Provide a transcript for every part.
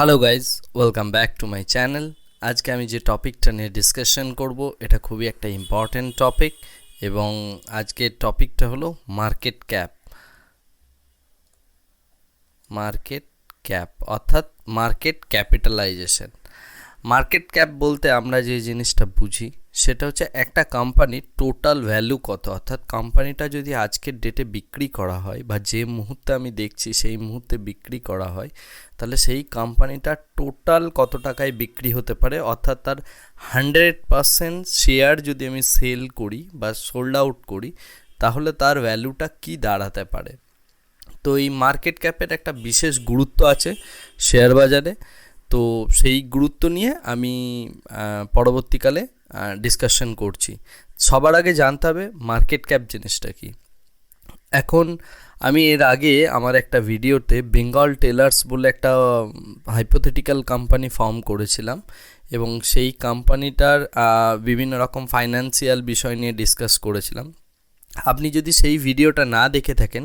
Hello guys welcome back to my channel আজকে আমি যে টপিকটা নিয়ে ডিসকাশন করব, এটা খুবই একটা ইম্পর্ট্যান্ট টপিক এবং আজকের টপিকটা হলো মার্কেট ক্যাপ মার্কেট ক্যাপ অর্থাৎ মার্কেট ক্যাপিটালাইজেশন মার্কেট ক্যাপ বলতে আমরা যে জিনিসটা বুঝি সেটা হচ্ছে একটা কোম্পানির টোটাল ভ্যালু কত? অর্থাৎ কোম্পানিটা যদি আজকের ডেটে বিক্রি করা হয় বা যে মুহূর্তে আমি দেখছি সেই মুহূর্তে বিক্রি করা হয়, তাহলে সেই কোম্পানিটা টোটাল কত টাকায় বিক্রি হতে পারে? অর্থাৎ তার হান্ড্রেড পারসেন্ট শেয়ার যদি আমি সেল করি বা সোল্ড আউট করি, তাহলে তার ভ্যালুটা কি দাঁড়াতে পারে? তো এই মার্কেট ক্যাপের একটা বিশেষ গুরুত্ব আছে শেয়ার বাজারে। তো সেই গুরুত্ব নিয়ে আমি পরবর্তীকালে ডিসকাশন করছি। সবার আগে জানতে হবে মার্কেট ক্যাপ জিনিসটা কি। এখন আমি এর আগে আমার একটা ভিডিওতে বেঙ্গল টেলার্স বলে একটা হাইপোথেটিক্যাল কোম্পানি ফর্ম করেছিলাম এবং সেই কোম্পানিটার বিভিন্ন রকম ফাইন্যান্সিয়াল বিষয় নিয়ে ডিসকাস করেছিলাম। আপনি যদি সেই ভিডিওটা না দেখে থাকেন,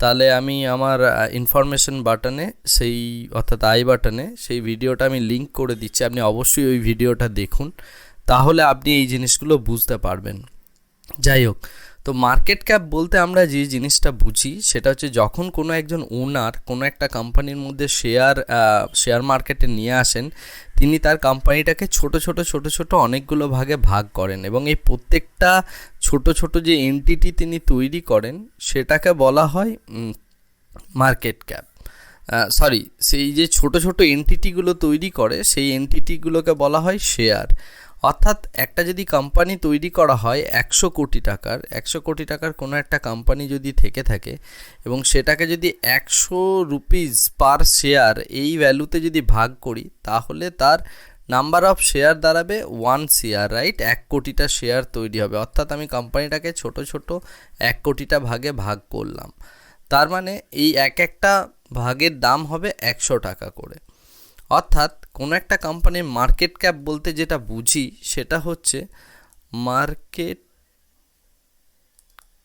তাহলে আমি আমার ইনফরমেশন বাটনে সেই, অর্থাৎ আই বাটনে সেই ভিডিওটা আমি লিঙ্ক করে দিচ্ছি। আপনি অবশ্যই ওই ভিডিওটা দেখুন। তাহলে আপনি এই জিনিসগুলো বুঝতে পারবেন। যাই হোক, তো মার্কেট ক্যাপ বলতে আমরা যে জিনিসটা বুঝি সেটা হচ্ছে যখন কোনো একজন ওনার কোনো একটা কোম্পানির মধ্যে শেয়ার শেয়ার মার্কেটে নিয়ে আসেন, তিনি তার কোম্পানিটাকে ছোট ছোট ছোট ছোট অনেকগুলো ভাগে ভাগ করেন এবং এই প্রত্যেকটা ছোট ছোট যে এনটিটি তিনি তৈরি করেন সেটাকে বলা হয় মার্কেট ক্যাপ সরি সেই যে ছোট ছোট এনটিটিগুলো তৈরি করে সেই এনটিটিগুলোকে বলা হয় শেয়ার অর্থাৎ একটা যদি কোম্পানি তৈরি করা হয় একশো কোটি টাকার, একশো কোটি টাকার কোনো একটা কোম্পানি যদি থেকে থাকে এবং সেটাকে যদি একশো রুপিস পার শেয়ার এই ভ্যালুতে যদি ভাগ করি, তাহলে তার নাম্বার অফ শেয়ার দাঁড়াবে ওয়ান শেয়ার রাইট এক কোটিটা শেয়ার তৈরি হবে। অর্থাৎ আমি কোম্পানিটাকে ছোট ছোট এক কোটিটা ভাগে ভাগ করলাম। তার মানে এই এক একটা ভাগের দাম হবে একশো টাকা করে। অর্থাৎ কোনো একটা কোম্পানির মার্কেট ক্যাপ বলতে যেটা বুঝি সেটা হচ্ছে market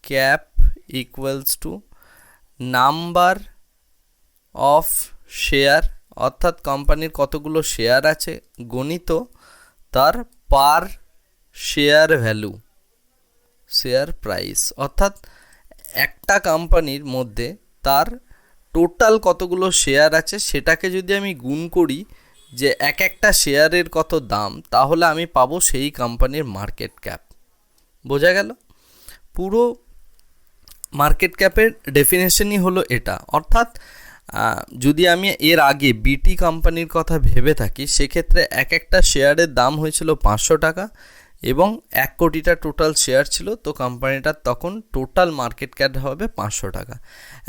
cap equals to number of share অর্থাৎ কোম্পানির কতগুলো শেয়ার আছে, গণিত তার per share value share price অর্থাৎ একটা কোম্পানির মধ্যে তার টোটাল কতগুলো শেয়ার আছে সেটাকে যদি আমি গুণ করি যে এক একটা শেয়ারের কত দাম, তাহলে আমি পাবো সেই কোম্পানির মার্কেট ক্যাপ বোঝা গেল? পুরো মার্কেট ক্যাপের ডেফিনেশনই হলো এটা। অর্থাৎ যদি আমি এর আগে বিটি কোম্পানির কথা ভেবে থাকি, সেক্ষেত্রে এক একটা শেয়ারের দাম হয়েছিল পাঁচশো টাকা এবং এক কোটিটা টোটাল শেয়ার ছিল, তো কোম্পানিটার তখন টোটাল মার্কেট ক্যাপ হবে পাঁচশো টাকা।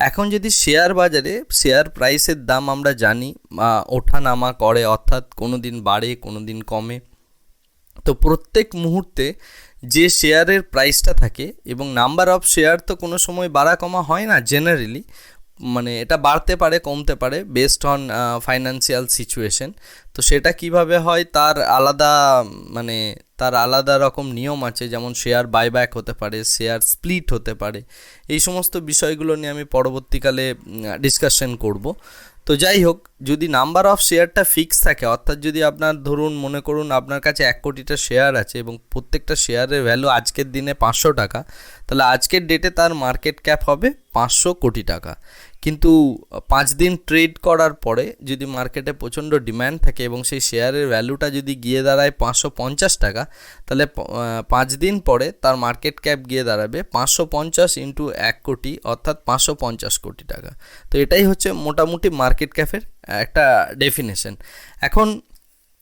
এখন যদি শেয়ার বাজারে শেয়ার প্রাইসের দাম আমরা জানি ওঠা নামা করে, অর্থাৎ কোনো দিন বাড়ে কোনো দিন কমে, তো প্রত্যেক মুহূর্তে যে শেয়ারের প্রাইসটা থাকে, এবং নাম্বার অফ শেয়ার তো কোনো সময় বাড়া কমা হয় না জেনারেলি মানে এটা বাড়তে পারে, কমতে পারে বেসড অন ফাইন্যান্সিয়াল সিচুয়েশন তো সেটা কীভাবে হয়? তার আলাদা মানে তার আলাদা রকম নিয়ম আছে, যেমন শেয়ার বাইব্যাক হতে পারে শেয়ার স্প্লিট হতে পারে। এই সমস্ত বিষয়গুলো নিয়ে আমি পরবর্তীকালে ডিসকাশন করব। তো যাই হোক, যদি নাম্বার অফ শেয়ারটা ফিক্স থাকে, অর্থাৎ যদি আপনার ধরুন, মনে করুন আপনার কাছে এক কোটিটা শেয়ার আছে এবং প্রত্যেকটা শেয়ারের ভ্যালু আজকের দিনে পাঁচশো টাকা, তাহলে আজকের ডেটে তার মার্কেট ক্যাপ হবে পাঁচশো কোটি টাকা। কিন্তু, পাঁচ দিন ট্রেড করার পরে যদি মার্কেটে প্রচণ্ড ডিম্যান্ড থাকে এবং সেই শেয়ারের ভ্যালুটা যদি গিয়ে দাঁড়ায় পাঁচশো পঞ্চাশ টাকা, তাহলে পাঁচ দিন পরে তার মার্কেট ক্যাপ গিয়ে দাঁড়াবে পাঁচশো পঞ্চাশ ইন্টু এক কোটি, অর্থাৎ পাঁচশো পঞ্চাশ কোটি টাকা। তো এটাই হচ্ছে মোটামুটি মার্কেট ক্যাপের একটা ডেফিনেশন এখন,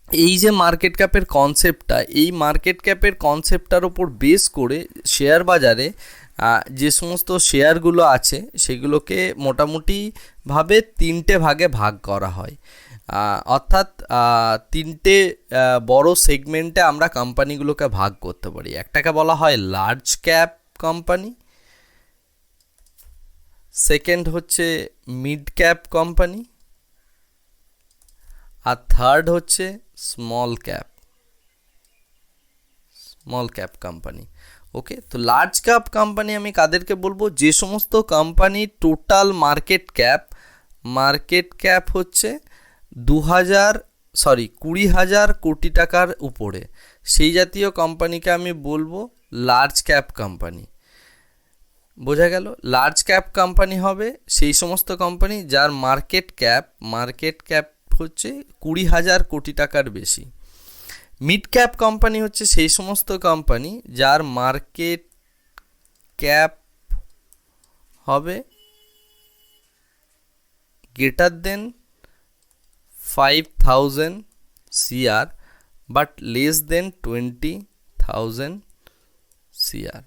এই যে মার্কেট ক্যাপের কনসেপ্টটা এই মার্কেট ক্যাপের কনসেপ্টটার ওপর বেস করে শেয়ার বাজারে যে সমস্ত শেয়ারগুলো আছে, সেগুলোকে মোটামুটিভাবে তিনটে ভাগে ভাগ করা হয়। অর্থাৎ তিনটে বড় সেগমেন্টে আমরা কোম্পানিগুলোকে ভাগ করতে পারি। একটাকে বলা হয় লার্জ ক্যাপ কোম্পানি সেকেন্ড হচ্ছে মিড ক্যাপ কোম্পানি আর থার্ড হচ্ছে small cap small cap company okay তো লার্জ ক্যাপ কোম্পানি আমি কাদেরকে বলব, যে সমস্ত company total market cap market cap হচ্ছে দু হাজার সরি কুড়ি হাজার কোটি টাকার উপরে। সেই জাতীয় কোম্পানিকে আমি বলব লার্জ ক্যাপ কোম্পানি বোঝা গেল? লার্জ ক্যাপ কোম্পানি হবে সেই সমস্ত কোম্পানি যার মার্কেট ক্যাপ মার্কেট ক্যাপ হচ্ছে কুড়ি হাজার কোটি টাকার বেশি। মিড ক্যাপ কোম্পানি হচ্ছে সেই সমস্ত কোম্পানি যার মার্কেট ক্যাপ হবে greater than five thousand CR, but less than twenty thousand CR.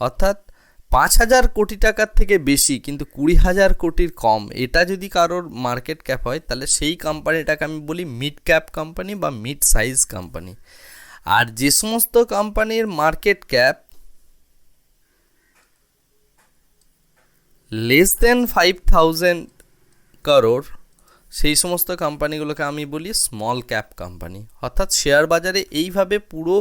অর্থাৎ পাঁচ হাজার কোটি টাকার থেকে বেশি, কিন্তু কুড়ি হাজার কোটির কম, এটা যদি কারোর মার্কেট ক্যাপ হয়, তাহলে সেই কোম্পানিটাকে আমি বলি মিড ক্যাপ কোম্পানি বা মিড সাইজ কোম্পানি আর যে সমস্ত কোম্পানির market cap less than five thousand crore সেই সমস্ত কোম্পানিগুলোকে আমি বলি স্মল ক্যাপ কোম্পানি অর্থাৎ শেয়ার বাজারে এইভাবে পুরো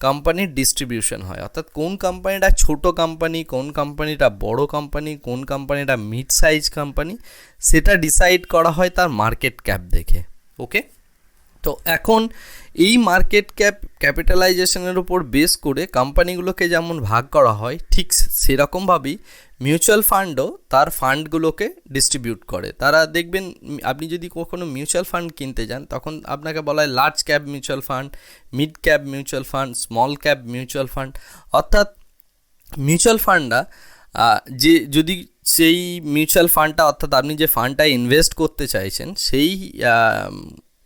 কোম্পানির ডিস্ট্রিবিউশন হয়। অর্থাৎ কোন কোম্পানিটা ছোট কোম্পানি কোন কোম্পানিটা বড় কোম্পানি কোন কোম্পানিটা মিড সাইজ কোম্পানি সেটা ডিসাইড করা হয় তার মার্কেট ক্যাপ দেখে। ওকে তো এখন এই মার্কেট ক্যাপ ক্যাপিটালাইজেশনের উপর বেস করে কোম্পানিগুলোকে যেমন ভাগ করা হয়, ঠিক সেরকমভাবেই মিউচুয়াল ফান্ডও তার ফান্ডগুলোকে ডিস্ট্রিবিউট করে। তারা দেখবেন, আপনি যদি কখনো মিউচুয়াল ফান্ড কিনতে যান, তখন আপনাকে বলা হয় large cap mutual fund mid cap mutual fund small cap mutual fund অর্থাৎ মিউচুয়াল ফান্ডটা যে যদি সেই মিউচুয়াল ফান্ডটা অর্থাৎ আপনি যে ফান্ডটা ইনভেস্ট করতে চাইছেন, সেই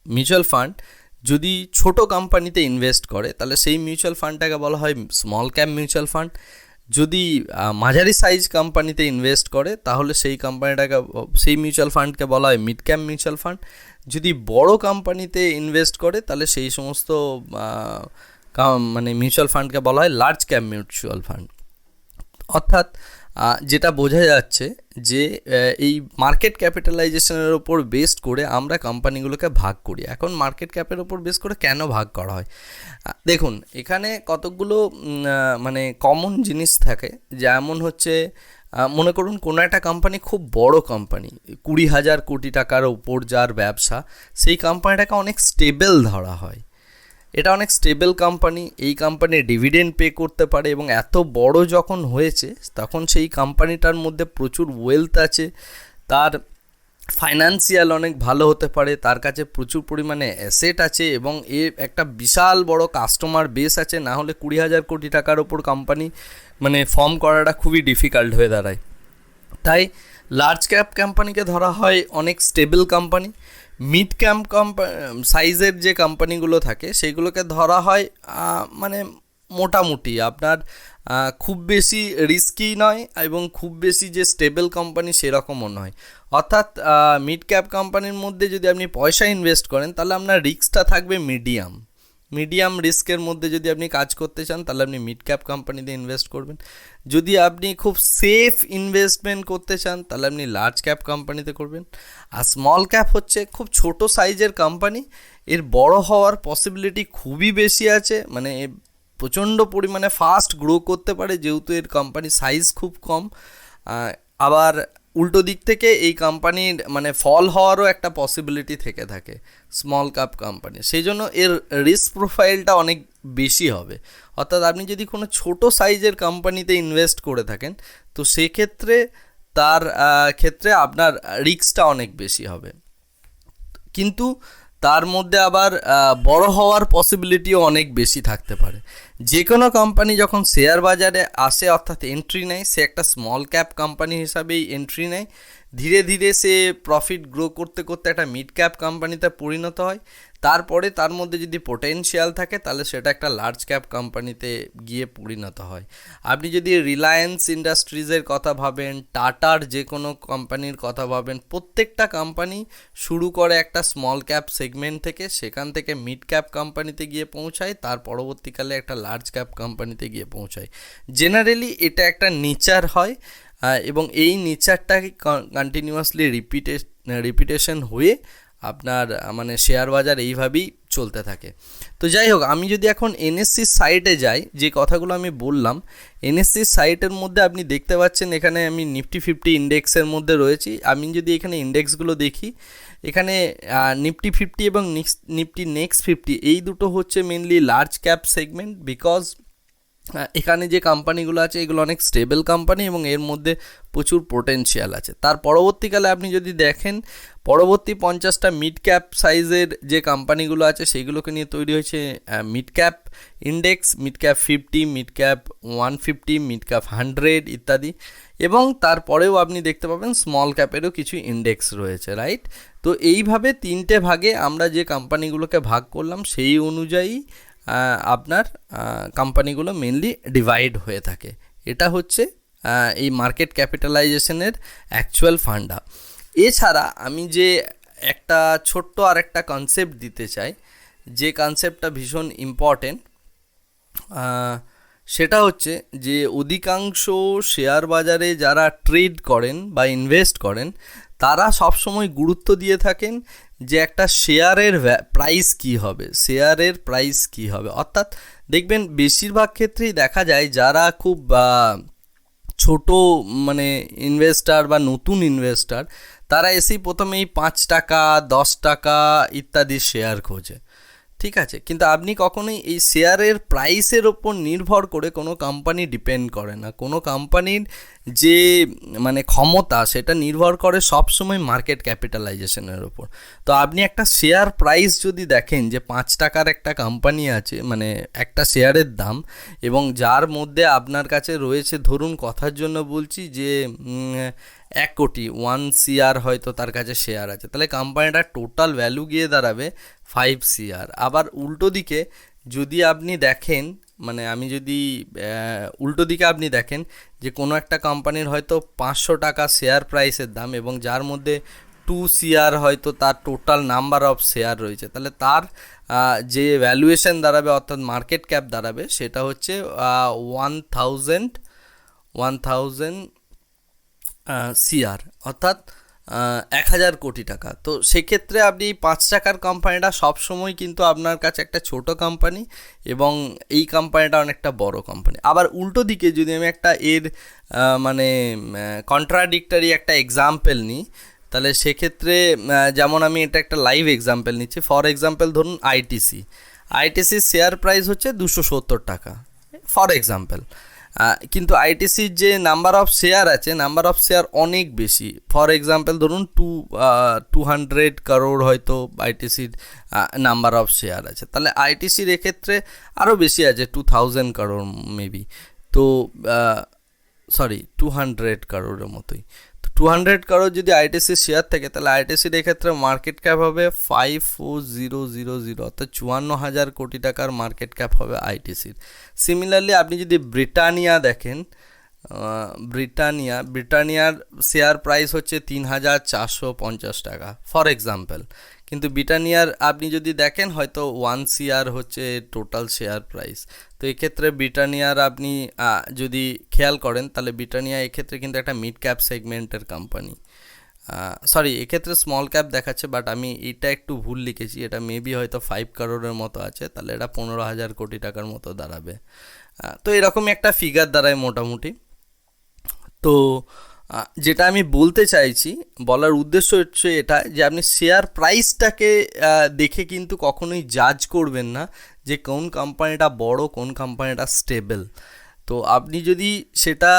মিউচুয়াল ফান্ড যদি ছোট কোম্পানিতে ইনভেস্ট করে, তাহলে সেই মিউচুয়াল ফান্ডটাকে বলা হয় স্মল ক্যাপ মিউচুয়াল ফান্ড যদি মাঝারি সাইজ কোম্পানিতে ইনভেস্ট করে, তাহলে সেই কোম্পানিটাকে সেই মিউচুয়াল ফান্ডকে বলা হয় মিড ক্যাপ মিউচুয়াল ফান্ড যদি বড় কোম্পানিতে ইনভেস্ট করে, তাহলে সেই সমস্ত মানে মিউচুয়াল ফান্ডকে বলা হয় লার্জ ক্যাপ মিউচুয়াল ফান্ড অর্থাৎ যেটা বোঝা যাচ্ছে যে এই মার্কেট ক্যাপিটালাইজেশনের ওপর বেস্ট করে আমরা কোম্পানিগুলোকে ভাগ করি। এখন মার্কেট ক্যাপের ওপর বেস করে কেন ভাগ করা হয়? দেখুন, এখানে কতকগুলো মানে কমন জিনিস থাকে। যেমন হচ্ছে মনে করুন কোনো একটা কোম্পানি খুব বড় কোম্পানি কুড়ি হাজার কোটি টাকার ওপর যার ব্যবসা, সেই কোম্পানিটাকে অনেক স্টেবল ধরা হয়। এটা অনেক স্টেবল কোম্পানি এই কোম্পানি ডিভিডেন্ড পে করতে পারে এবং এত বড় যখন হয়েছে, তখন সেই কোম্পানিটার মধ্যে প্রচুর ওয়েলথ আছে, তার ফাইন্যান্সিয়াল অনেক ভালো হতে পারে, তার কাছে প্রচুর পরিমাণে অ্যাসেট আছে এবং এ একটা বিশাল বড় কাস্টমার বেস আছে, না হলে কুড়ি হাজার কোটি টাকার ওপর কোম্পানি মানে ফর্ম করাটা খুবই ডিফিকাল্ট হয়ে দাঁড়ায়। তাই লার্জ ক্যাপ কোম্পানিকে ধরা হয় অনেক stable company mid cap company সাইজের যে কোম্পানিগুলো থাকে, সেগুলোকে ধরা হয় মানে মোটামুটি। আপনার খুব বেশি রিস্কি নয় এবং খুব বেশি যে স্টেবল কোম্পানি সেরকমও নয়। অর্থাৎ মিড ক্যাপ কোম্পানির মধ্যে যদি আপনি পয়সা ইনভেস্ট করেন, তাহলে আপনার রিস্কটা থাকবে মিডিয়াম মিডিয়াম রিস্কের মধ্যে যদি আপনি কাজ করতে চান, তাহলে আপনি মিড ক্যাপ কোম্পানিতে ইনভেস্ট করবেন। যদি আপনি খুব সেফ ইনভেস্টমেন্ট করতে চান, তাহলে আপনি লার্জ ক্যাপ কোম্পানিতে করবেন। আর স্মল ক্যাপ হচ্ছে খুব ছোট সাইজের কোম্পানি এর বড় হওয়ার পসিবিলিটি খুবই বেশি আছে। মানে প্রচণ্ড পরিমাণে ফাস্ট গ্রো করতে পারে, যেহেতু এর কোম্পানির সাইজ খুব কম। আবার উল্টো দিক থেকে এই কোম্পানির মানে ফল হওয়ারও একটা পসিবিলিটি থেকে থাকে স্মল কাপ কোম্পানি সেই জন্য এর রিস্ক প্রোফাইলটা অনেক বেশি হবে। অর্থাৎ আপনি যদি কোনো ছোট সাইজের কোম্পানিতে ইনভেস্ট করে থাকেন, তো সেক্ষেত্রে তার ক্ষেত্রে আপনার রিস্কটা অনেক বেশি হবে। কিন্তু তার মধ্যে আবার বড় হওয়ার পসিবিলিটিও অনেক বেশি থাকতে পারে। যে কোনো কোম্পানি যখন শেয়ার বাজারে আসে, অর্থাৎ এন্ট্রি নেয়, সে একটা স্মল ক্যাপ কোম্পানি হিসাবেই এন্ট্রি নেয়। ধীরে ধীরে সে প্রফিট গ্রো করতে করতে একটা মিড ক্যাপ কোম্পানিতে পরিণত হয়। তারপরে তার মধ্যে যদি পোটেনশিয়াল থাকে, তাহলে সেটা একটা লার্জ ক্যাপ কোম্পানিতে গিয়ে পরিণত হয়। আপনি যদি রিলায়েন্স ইন্ডাস্ট্রিজের কথা ভাবেন টাটার যে কোনো কোম্পানির কথা ভাবেন, প্রত্যেকটা কোম্পানি শুরু করে একটা স্মল ক্যাপ সেগমেন্ট থেকে, সেখান থেকে মিড ক্যাপ কোম্পানিতে গিয়ে পৌঁছায়, তার পরবর্তীকালে একটা লার্জ ক্যাপ কোম্পানিতে গিয়ে পৌঁছায়। জেনারেলি এটা একটা নেচার হয়। এবং এই নেচারটাকে কন্টিনিউয়াসলি রিপিটে রিপিটেশন হয়ে আপনার মানে শেয়ার বাজার এইভাবেই চলতে থাকে। তো যাই হোক, আমি যদি এখন এনএসসির সাইটে যাই, যে কথাগুলো আমি বললাম এনএসসির সাইটের মধ্যে আপনি দেখতে পাচ্ছেন, এখানে আমি নিফটি ফিফটি ইন্ডেক্সের মধ্যে রয়েছি। আমি যদি এখানে ইন্ডেক্সগুলো দেখি, এখানে নিফটি ফিফটি এবং নিফটি নেক্সট ফিফটি এই দুটো হচ্ছে mainly large cap segment because এখানে যে কোম্পানিগুলো আছে, এগুলো অনেক স্টেবল কোম্পানি এবং এর মধ্যে প্রচুর পোটেনশিয়াল আছে। তার পরবর্তীকালে আপনি যদি দেখেন, পরবর্তী পঞ্চাশটা মিড ক্যাপ সাইজের যে কোম্পানিগুলো আছে সেইগুলোকে নিয়ে তৈরি হয়েছে mid cap index mid cap fifty mid cap one fifty mid cap hundred ইত্যাদি। এবং তারপরেও আপনি দেখতে পাবেন স্মল ক্যাপেরও কিছু ইন্ডেক্স রয়েছে রাইট তো এইভাবে তিনটে ভাগে আমরা যে কোম্পানিগুলোকে ভাগ করলাম, সেই অনুযায়ী আপনার কোম্পানিগুলো মেনলি ডিভাইড হয়ে থাকে। এটা হচ্ছে এই মার্কেট ক্যাপিটালাইজেশনের অ্যাকচুয়াল ফান্ডা এছাড়া আমি যে একটা ছোট্ট আর একটা কনসেপ্ট দিতে চাই, যে কনসেপ্টটা ভীষণ ইম্পর্টেন্ট সেটা হচ্ছে যে অধিকাংশ শেয়ার বাজারে যারা ট্রেড করেন বা ইনভেস্ট করেন, তারা সবসময় গুরুত্ব দিয়ে থাকেন যে একটা শেয়ারের প্রাইস কি হবে? শেয়ারের প্রাইস কি হবে? অর্থাৎ দেখবেন বেশিরভাগ ক্ষেত্রেই দেখা যায় যারা খুব ছোট মানে ইনভেস্টার বা নতুন ইনভেস্টার তারা এসেই প্রথমেই পাঁচ টাকা, দশ টাকা ইত্যাদি শেয়ার খোঁজে। ঠিক আছে? কিন্তু আপনি কখনোই এই শেয়ারের প্রাইসের ওপর নির্ভর করে কোনো কোম্পানি ডিপেন্ড করে না। কোনো কোম্পানির যে মানে ক্ষমতা সেটা নির্ভর করে সবসময় মার্কেট ক্যাপিটালাইজেশনের ওপর তো আপনি একটা শেয়ার প্রাইস যদি দেখেন যে পাঁচ টাকার একটা কোম্পানি আছে মানে একটা শেয়ারের দাম, এবং যার মধ্যে আপনার কাছে রয়েছে, ধরুন কথার জন্য বলছি যে এক কোটি ওয়ান সিআর হয়তো তার কাছে শেয়ার আছে। তাহলে কোম্পানিটার টোটাল ভ্যালু গিয়ে দাঁড়াবে ফাইভ সিআর আবার উল্টো দিকে যদি আপনি দেখেন মানে আমি যদি উল্টো দিকে আপনি দেখেন যে কোনো একটা কোম্পানির হয়তো পাঁচশো টাকা শেয়ার প্রাইসের দাম এবং যার মধ্যে টু সিআর হয়তো তার টোটাল নাম্বার অফ শেয়ার রয়েছে, তাহলে তার যে ভ্যালুয়েশন দাঁড়াবে অর্থাৎ মার্কেট ক্যাপ দাঁড়াবে সেটা হচ্ছে one thousand one thousand CR অর্থাৎ এক হাজার কোটি টাকা। তো সেক্ষেত্রে আপনি পাঁচ টাকার কোম্পানিটা সবসময় কিন্তু আপনার কাছে একটা ছোট কোম্পানি এবং এই কোম্পানিটা অনেকটা বড় কোম্পানি আবার উল্টো দিকে যদি আমি একটা এর মানে কন্ট্রাডিক্টারি একটা এক্সাম্পল নিই, তাহলে সেক্ষেত্রে যেমন আমি এটা একটা লাইভ এক্সাম্পল নিচ্ছি। ফর এক্সাম্পল ধরুন আইটিসি আইটিসি শেয়ার প্রাইস হচ্ছে দুশো সত্তর টাকা। ফর এক্সাম্পল কিন্তু আইটিসির যে নাম্বার অফ শেয়ার আছে নাম্বার অফ শেয়ার অনেক বেশি। ফর এক্সাম্পল ধরুন টু টু হান্ড্রেড কারোর হয়তো আইটিসির নাম্বার অফ শেয়ার আছে। তাহলে আইটিসির এক্ষেত্রে আরও বেশি আছে টু থাউজেন্ড কারোর মেবি তো সরি টু হান্ড্রেড কারোরের মতোই। টু হান্ড্রেড কারোর যদি আইটিসির শেয়ার থাকে, তাহলে আইটিসির এক্ষেত্রে মার্কেট ক্যাপ হবে five four zero zero zero অর্থাৎ চুয়ান্ন হাজার কোটি টাকার মার্কেট ক্যাপ হবে আইটিসির সিমিলারলি আপনি যদি ব্রিটানিয়া দেখেন ব্রিটানিয়া, ব্রিটানিয়ার শেয়ার প্রাইস হচ্ছে তিন হাজার চারশো পঞ্চাশ টাকা ফর এক্সাম্পল কিন্তু ব্রিটানিয়ার, আপনি যদি দেখেন, হয়তো ওয়ান সিআর হচ্ছে টোটাল শেয়ার প্রাইস তো এক্ষেত্রে ব্রিটানিয়ার আপনি যদি খেয়াল করেন, তাহলে ব্রিটানিয়া এক্ষেত্রে কিন্তু একটা মিড ক্যাপ সেগমেন্টের কোম্পানি সরি এক্ষেত্রে স্মল ক্যাপ দেখাচ্ছে বাট আমি এটা একটু ভুল লিখেছি। এটা মেবি হয়তো ফাইভ কারোরের মতো আছে, তাহলে এটা পনেরো হাজার কোটি টাকার মতো দাঁড়াবে। তো এরকমই একটা ফিগার দাঁড়ায় মোটামুটি। তো যেটা আমি বলতে চাইছি, বলার উদ্দেশ্য হচ্ছে এটা যে আপনি শেয়ার প্রাইসটাকে দেখে কিন্তু কখনোই জাজ করবেন না। যে কোন কোম্পানিটা বড়, কোন কোম্পানিটা স্টেবল তো আপনি যদি সেটা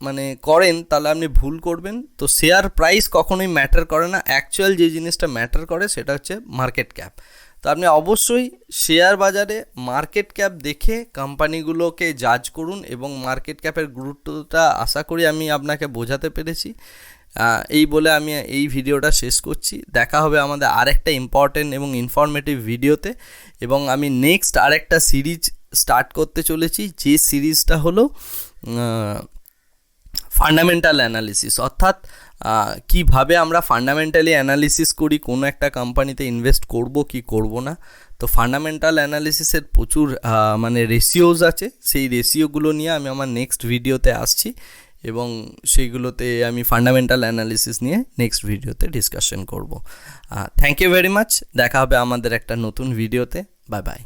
মানে করেন, তাহলে আপনি ভুল করবেন। তো শেয়ার প্রাইস কখনোই ম্যাটার করে না। অ্যাকচুয়াল যে জিনিসটা ম্যাটার করে, সেটা হচ্ছে মার্কেট ক্যাপ তো আপনি অবশ্যই শেয়ার বাজারে মার্কেট ক্যাপ দেখে কোম্পানিগুলোকে জাজ করুন এবং মার্কেট ক্যাপের গুরুত্বটা আশা করি আমি আপনাকে বোঝাতে পেরেছি। এই বলে আমি এই ভিডিওটা শেষ করছি। দেখা হবে আমাদের আরেকটা ইম্পর্টেন্ট এবং ইনফরমেটিভ ভিডিওতে। এবং আমি নেক্সট আরেকটা সিরিজ স্টার্ট করতে চলেছি। যে সিরিজটা হলো ফান্ডামেন্টাল অ্যানালিসিস অর্থাৎ কীভাবে আমরা ফান্ডামেন্টালি অ্যানালিসিস করি, কোনো একটা কোম্পানিতে ইনভেস্ট করব, কি করব না। তো ফান্ডামেন্টাল অ্যানালিসিসের প্রচুর মানে রেশিওজ আছে। সেই রেশিওগুলো নিয়ে আমি আমার নেক্সট ভিডিওতে আসছি। এবং সেইগুলোতে আমি ফান্ডামেন্টাল অ্যানালিসিস নিয়ে নেক্সট ভিডিওতে ডিসকাশন করব। থ্যাংক ইউ ভেরি মাচ দেখা হবে আমাদের একটা নতুন ভিডিওতে বাই বাই